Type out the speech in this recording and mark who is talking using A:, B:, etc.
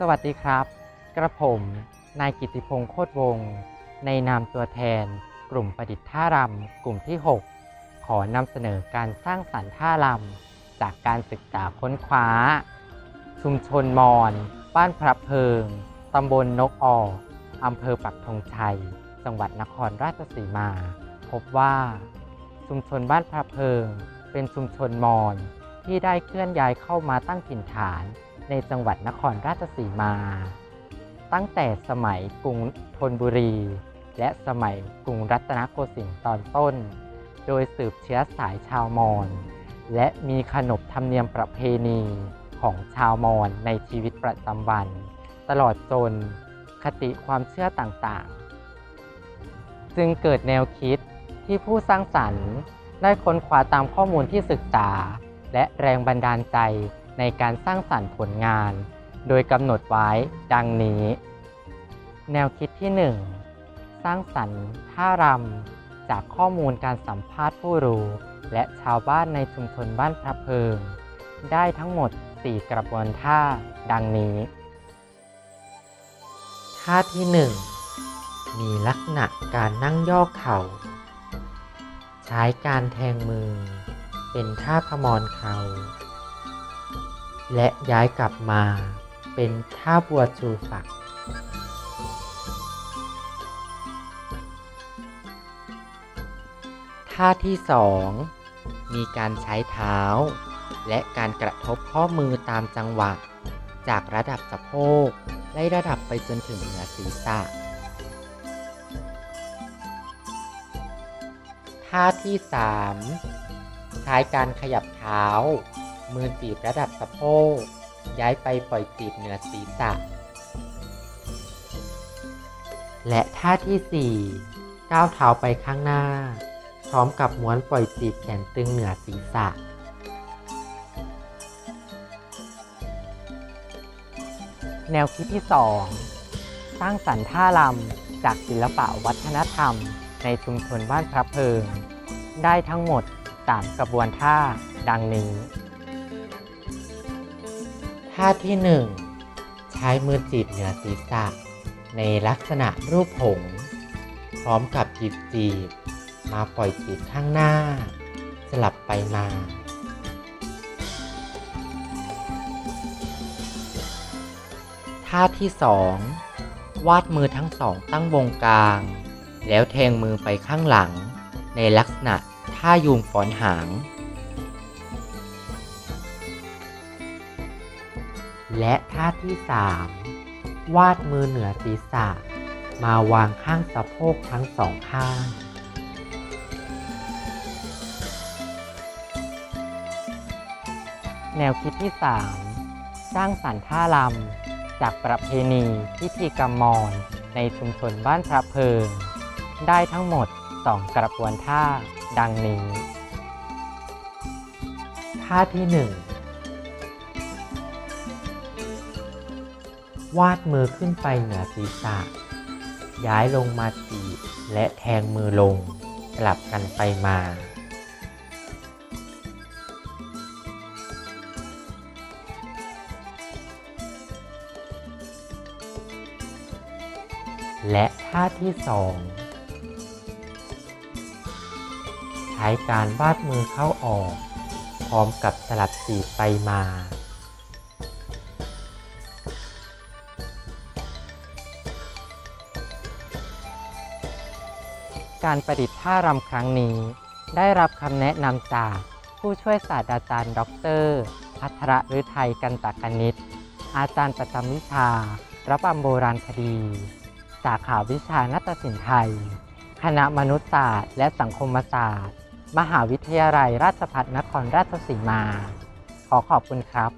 A: สวัสดีครับ กระผม นายกิติพงศ์โคตรวงศ์ในนามตัวแทน กลุ่มประดิษฐ์ท่ารำกลุ่มที่ 6 ขอนำเสนอการสร้างสรรค์ท่ารำจากการศึกษาค้นคว้า ชุมชนมอญบ้านพระเพิงตำบลนกออกอำเภอปักธงชัย จังหวัดนครราชสีมา พบว่า ชุมชนบ้านพระเพิง เป็นชุมชนมอญที่ได้เคลื่อนย้ายเข้ามาตั้งถิ่นฐาน ในจังหวัดนครราชสีมา ตั้งแต่สมัยกรุงธนบุรี และสมัยกรุงรัตนโกสินทร์ตอนต้น โดยสืบเชื้อสายชาวมอญและมีขนบธรรมเนียมประเพณีของชาวมอญในชีวิตประจำวัน ตลอดจนคติความเชื่อต่างๆ จึงเกิดแนวคิดที่ผู้สร้างสรรค์ได้ค้นคว้าตามข้อมูลที่ศึกษา และแรงบันดาลใจ ในการสร้างสรรค์ผลงาน โดยกำหนดไว้ดังนี้ แนวคิดที่ 1 สร้างสรรค์ท่ารำจากข้อมูลการสัมภาษณ์ผู้รู้ และชาวบ้านในชุมชนบ้านพระเพิง ได้ทั้งหมด 4 กระบวนท่า ดังนี้ ท่าที่ 1 มีลักษณะการนั่งย่อเข่า ใช้การแทงมือ เป็นท่าพมรเขา และย้ายกลับมาเป็นท่าบัวชูฝักท่าที่สองมีการใช้เท้า และการกระทบข้อมือตามจังหวะ จากระดับสะโพกไล่ระดับไปจนถึงเหนือศีรษะ ท่าที่สามใช้การขยับเท้า มือจีบระดับสะโพกย้ายไปปล่อยจีบเหนือศีรษะ และท่าที่ 4 ก้าวเท้าไปข้างหน้า พร้อมกับม้วนปล่อยจีบแขนตึงเหนือศีรษะ แนวคิดที่ 2 สร้างสรรค์ท่ารำจากศิลปะวัฒนธรรม ในชุมชนบ้านพระเพิง ได้ทั้งหมด 3 กระบวนท่าดังนี้ ท่าที่ 1 ใช้มือจีบเหนือศีรษะ ในลักษณะรูปผงพร้อมกับหยิบจีบ มาปล่อยจีบข้างหน้า สลับไปมา ท่าที่ 2 วาดมือทั้งสองตั้งวงกลาง แล้วแทงมือไปข้างหลัง ในลักษณะท่ายูงฝอนหาง และท่าที่ 3 วาดมือเหนือศีรษะ มาวางข้างสะโพกทั้งสองข้าง แนวคิดที่ 3 สร้างสรรค์ท่ารำจากประเพณีพิธีกรรมมอญในชุมชนบ้านพระเพิง ได้ทั้งหมด2กระบวนท่าดังนี้ ท่าที่1 วาดมือขึ้นไปเหนือศีรษะ ย้ายลงมาจีบและแทงมือลงกลับกันไปมา และท่าที่สองใช้การวาดมือเข้าออก พร้อมกับสลับจีบไปมา การประดิษฐ์ท่ารำครั้งนี้ ได้รับคำแนะนำจากผู้ช่วยศาสตราจารย์ ดรพัทรฤทัยกันตกนิตอาจารย์ประจำวิชาระบำโบราณคดี สาขาวิชานาฏศิลป์ไทย คณะมนุษยศาสตร์ และสังคมศาสตร์ มหาวิทยาลัยราชภัฏนครราชสีมา ขอขอบคุณครับ